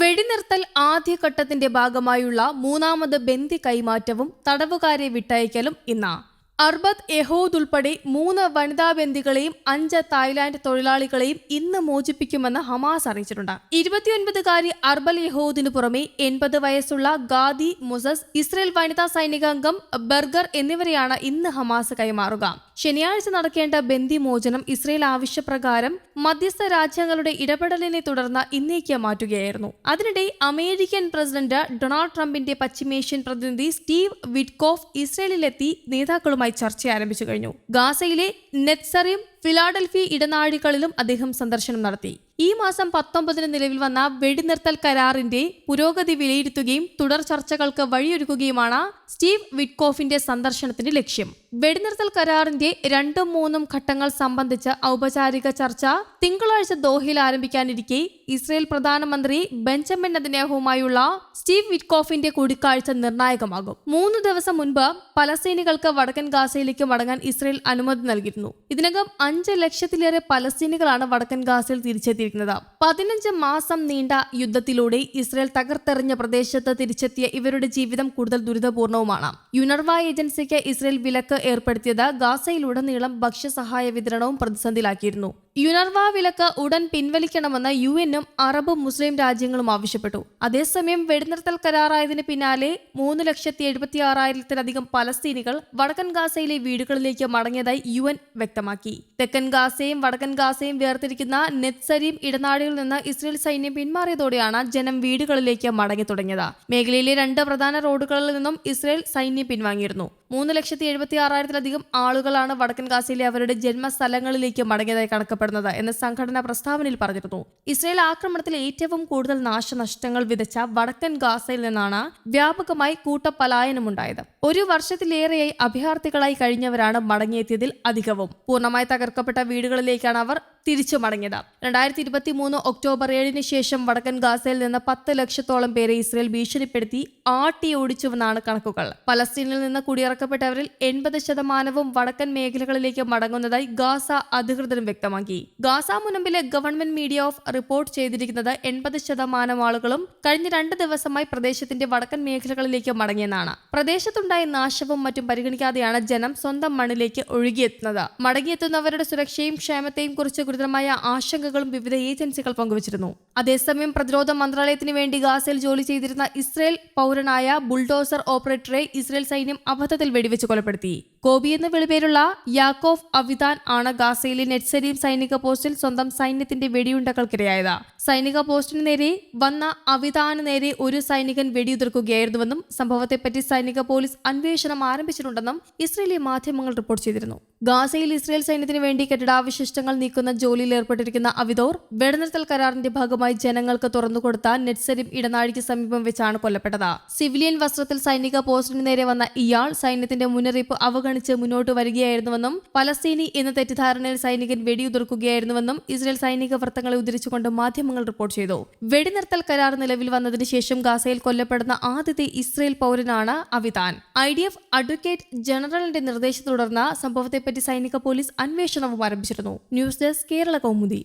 വെടിനിർത്തൽ ആദ്യഘട്ടത്തിന്റെ ഭാഗമായുള്ള മൂന്നാമത് ബന്ദി കൈമാറ്റവും തടവുകാരെ വിട്ടയക്കലും ഇന്ന്. അർബത് യഹൂദ് ഉൾപ്പെടെ മൂന്ന് വനിതാ ബന്ദികളെയും അഞ്ച് തായ്ലാന്റ് തൊഴിലാളികളെയും ഇന്ന് മോചിപ്പിക്കുമെന്ന് ഹമാസ് അറിയിച്ചിട്ടുണ്ട്. ഇരുപത്തിയൊൻപതുകാരി അർബൽ യഹൂദിനു പുറമെ എൺപത് വയസ്സുള്ള ഗാദി മുസസ് ഇസ്രയേൽ വനിതാ സൈനികാംഗം ബർഗർ എന്നിവരെയാണ് ഇന്ന് ഹമാസ് കൈമാറുക. ശനിയാഴ്ച നടക്കേണ്ട ബന്ദി മോചനം ഇസ്രയേൽ ആവശ്യപ്രകാരം മധ്യസ്ഥ രാജ്യങ്ങളുടെ ഇടപെടലിനെ തുടർന്ന് ഇന്നേക്ക് മാറ്റുകയായിരുന്നു. അതിനിടെ അമേരിക്കൻ പ്രസിഡന്റ് ഡൊണാൾഡ് ട്രംപിന്റെ പശ്ചിമേഷ്യൻ പ്രതിനിധി സ്റ്റീവ് വിറ്റ്കോഫ് ഇസ്രയേലിലെത്തി നേതാക്കളുമായി ചർച്ച ആരംഭിച്ചു കഴിഞ്ഞു. ഗാസയിലെ നെറ്റ്സറിയും ഫിലാഡൽഫി ഇടനാഴികളിലും അദ്ദേഹം സന്ദർശനം നടത്തി. ഈ മാസം പത്തൊമ്പതിന് നിലവിൽ വന്ന വെടിനിർത്തൽ കരാറിന്റെ പുരോഗതി വിലയിരുത്തുകയും തുടർ ചർച്ചകൾക്ക് വഴിയൊരുക്കുകയുമാണ് സ്റ്റീവ് വിറ്റ്കോഫിന്റെ സന്ദർശനത്തിന്റെ ലക്ഷ്യം. വെടിനിർത്തൽ കരാറിന്റെ രണ്ടും മൂന്നും ഘട്ടങ്ങൾ സംബന്ധിച്ച ഔപചാരിക ചർച്ച തിങ്കളാഴ്ച ദോഹയിൽ ആരംഭിക്കാനിരിക്കെ ഇസ്രയേൽ പ്രധാനമന്ത്രി ബെഞ്ചമിൻ അദ്ദേഹവുമായുള്ള സ്റ്റീവ് വിറ്റ്കോഫിന്റെ കൂടിക്കാഴ്ച നിർണായകമാകും. മൂന്ന് ദിവസം മുൻപ് പലസ്തീനികൾക്ക് വടക്കൻ ഗാസയിലേക്ക് മടങ്ങാൻ ഇസ്രയേൽ അനുമതി നൽകിയിരുന്നു. ഇതിനകം അഞ്ച് ലക്ഷത്തിലേറെ പലസ്തീനികളാണ് വടക്കൻ ഗാസയിൽ തിരിച്ചെത്തിയിരിക്കുന്നത്. പതിനഞ്ച് മാസം നീണ്ട യുദ്ധത്തിലൂടെ ഇസ്രയേൽ തകർത്തെറിഞ്ഞ പ്രദേശത്ത് തിരിച്ചെത്തിയ ഇവരുടെ ജീവിതം കൂടുതൽ ദുരിതപൂർണവുമാണ്. യുണർവ ഏജൻസിക്ക് ഇസ്രയേൽ വിലക്ക് ഏർപ്പെടുത്തിയത് ഗാസയിലുടനീളം ഭക്ഷ്യസഹായ വിതരണവും പ്രതിസന്ധിയിലാക്കിയിരുന്നു. യുണർവ വിലക്ക് ഉടൻ പിൻവലിക്കണമെന്ന് യു എന്നും അറബ് മുസ്ലിം രാജ്യങ്ങളും ആവശ്യപ്പെട്ടു. അതേസമയം വെടിനിർത്തൽ കരാറായതിന് പിന്നാലെ മൂന്ന് ലക്ഷത്തി എഴുപത്തി ആറായിരത്തിലധികം പലസ്തീനികൾ വടക്കൻ ഗാസയിലെ വീടുകളിലേക്ക് മടങ്ങിയതായി യു വ്യക്തമാക്കി. തെക്കൻ ഗാസയും വടക്കൻ ഗാസയും വേർതിരിക്കുന്ന നെത്സരീം ഇടനാടിൽ നിന്ന് ഇസ്രയേൽ സൈന്യം പിന്മാറിയതോടെയാണ് ജനം വീടുകളിലേക്ക് മടങ്ങി തുടങ്ങിയത് മേഖലയിലെ രണ്ട് പ്രധാന റോഡുകളിൽ നിന്നും ഇസ്രയേൽ സൈന്യം പിൻവാങ്ങിയിരുന്നു. മൂന്ന് ലക്ഷത്തി എഴുപത്തി ആറായിരത്തിലധികം ആളുകളാണ് വടക്കൻ ഗാസയിലെ അവരുടെ ജന്മസ്ഥലങ്ങളിലേക്ക് മടങ്ങിയതായി കണക്കപ്പെടുന്നത് എന്ന് സംഘടന പ്രസ്താവനയിൽ പറഞ്ഞിരുന്നു. ഇസ്രയേൽ ആക്രമണത്തിൽ ഏറ്റവും കൂടുതൽ നാശനഷ്ടങ്ങൾ വിതച്ച വടക്കൻ ഗാസയിൽ നിന്നാണ് വ്യാപകമായി കൂട്ടപലായനമുണ്ടായത് ഒരു വർഷത്തിലേറെയായി അഭയാർത്ഥികളായി കഴിഞ്ഞവരാണ് മടങ്ങിയെത്തിയതിൽ അധികവും. പൂർണമായി തകർക്കപ്പെട്ട വീടുകളിലേക്കാണ് അവർ തിരിച്ചു മടങ്ങിയത് രണ്ടായിരത്തി ഇരുപത്തി മൂന്ന് ഒക്ടോബർ ഏഴിന് ശേഷം വടക്കൻ ഗാസയിൽ നിന്ന് പത്ത് ലക്ഷത്തോളം പേരെ ഇസ്രയേൽ ഭീഷണിപ്പെടുത്തി ആട്ടി ഓടിച്ചുവെന്നാണ് കണക്കുകൾ. പലസ്തീനിൽ നിന്ന് കുടിയിറക്കപ്പെട്ടവരിൽ എൺപത് ശതമാനവും വടക്കൻ മേഖലകളിലേക്ക് മടങ്ങുന്നതായി ഗാസ അധികൃതരും വ്യക്തമാക്കി. ഗാസ മുനമ്പിലെ ഗവൺമെന്റ് മീഡിയ ഓഫ് റിപ്പോർട്ട് ചെയ്തിരിക്കുന്നത് എൺപത് ശതമാനം ആളുകളും കഴിഞ്ഞ രണ്ട് ദിവസമായി പ്രദേശത്തിന്റെ വടക്കൻ മേഖലകളിലേക്ക് മടങ്ങിയെന്നാണ്. പ്രദേശത്തുണ്ടായ നാശവും മറ്റും പരിഗണിക്കാതെയാണ് ജനം സ്വന്തം മണ്ണിലേക്ക് ഒഴുകിയെത്തുന്നത്. മടങ്ങിയെത്തുന്നവരുടെ സുരക്ഷയും ക്ഷേമത്തെയും കുറിച്ച് ഗുരുതരമായ ആശങ്കകളും വിവിധ ഏജൻസികൾ പങ്കുവച്ചിരുന്നു. അതേസമയം പ്രതിരോധ മന്ത്രാലയത്തിന് വേണ്ടി ഗാസയിൽ ജോലി ചെയ്തിരുന്ന ഇസ്രയേൽ പൗരനായ ബുൾഡോസർ ഓപ്പറേറ്ററെ ഇസ്രയേൽ സൈന്യം അബദ്ധത്തിൽ വെടിവെച്ച് കൊലപ്പെടുത്തി. കോബി എന്ന വിളിപേരുള്ള യാക്കോഫ് അവിതാൻ ആണ് ഗാസയിലെ നെറ്റ്സരീം സൈനിക പോസ്റ്റിൽ സ്വന്തം സൈന്യത്തിന്റെ വെടിയുണ്ടകൾക്കിരയായത്. സൈനിക പോസ്റ്റിന് നേരെ വന്ന അവിതാന് നേരെ ഒരു സൈനികൻ വെടിയുതിർക്കുകയായിരുന്നുവെന്നും സംഭവത്തെപ്പറ്റി സൈനിക പോലീസ് അന്വേഷണം ആരംഭിച്ചിട്ടുണ്ടെന്നും ഇസ്രയേലി മാധ്യമങ്ങൾ റിപ്പോർട്ട് ചെയ്തിരുന്നു. ഗാസയിൽ ഇസ്രയേൽ സൈന്യത്തിന് വേണ്ടി കെട്ടിടാവശിഷ്ടങ്ങൾ നീക്കുന്ന ജോലിയിൽ ഏർപ്പെട്ടിരിക്കുന്ന അവിദോർ വെടിനിർത്തൽ കരാറിന്റെ ഭാഗമായി ജനങ്ങൾക്ക് തുറന്നുകൊടുത്ത നെറ്റ്സരിം ഇടനാഴിക്ക് സമീപം വെച്ചാണ് കൊല്ലപ്പെട്ടത്. സിവിലിയൻ വസ്ത്രത്തിൽ സൈനിക പോസ്റ്റിന് നേരെ വന്ന ഇയാൾ സൈന്യത്തിന്റെ മുന്നറിയിപ്പ് അവഗണിച്ച് മുന്നോട്ട് വരികയായിരുന്നുവെന്നും പലസ്തീനി എന്ന തെറ്റിദ്ധാരണയിൽ സൈനികൻ വെടിയുതിർക്കുകയായിരുന്നുവെന്നും ഇസ്രയേൽ സൈനിക വൃത്തങ്ങളെ ഉദ്ധരിച്ചുകൊണ്ട് മാധ്യമങ്ങൾ റിപ്പോർട്ട് ചെയ്തു. വെടിനിർത്തൽ കരാർ നിലവിൽ വന്നതിന് ശേഷം ഗാസയിൽ കൊല്ലപ്പെടുന്ന ആദ്യത്തെ Israel പൗരനാണ് Avitan. I D F advocate ജനറലിന്റെ നിർദ്ദേശത്തെ തുടർന്ന് സംഭവത്തെപ്പറ്റി സൈനിക പോലീസ് അന്വേഷണവും ആരംഭിച്ചിരുന്നു. News desk Kerala Kaumudi.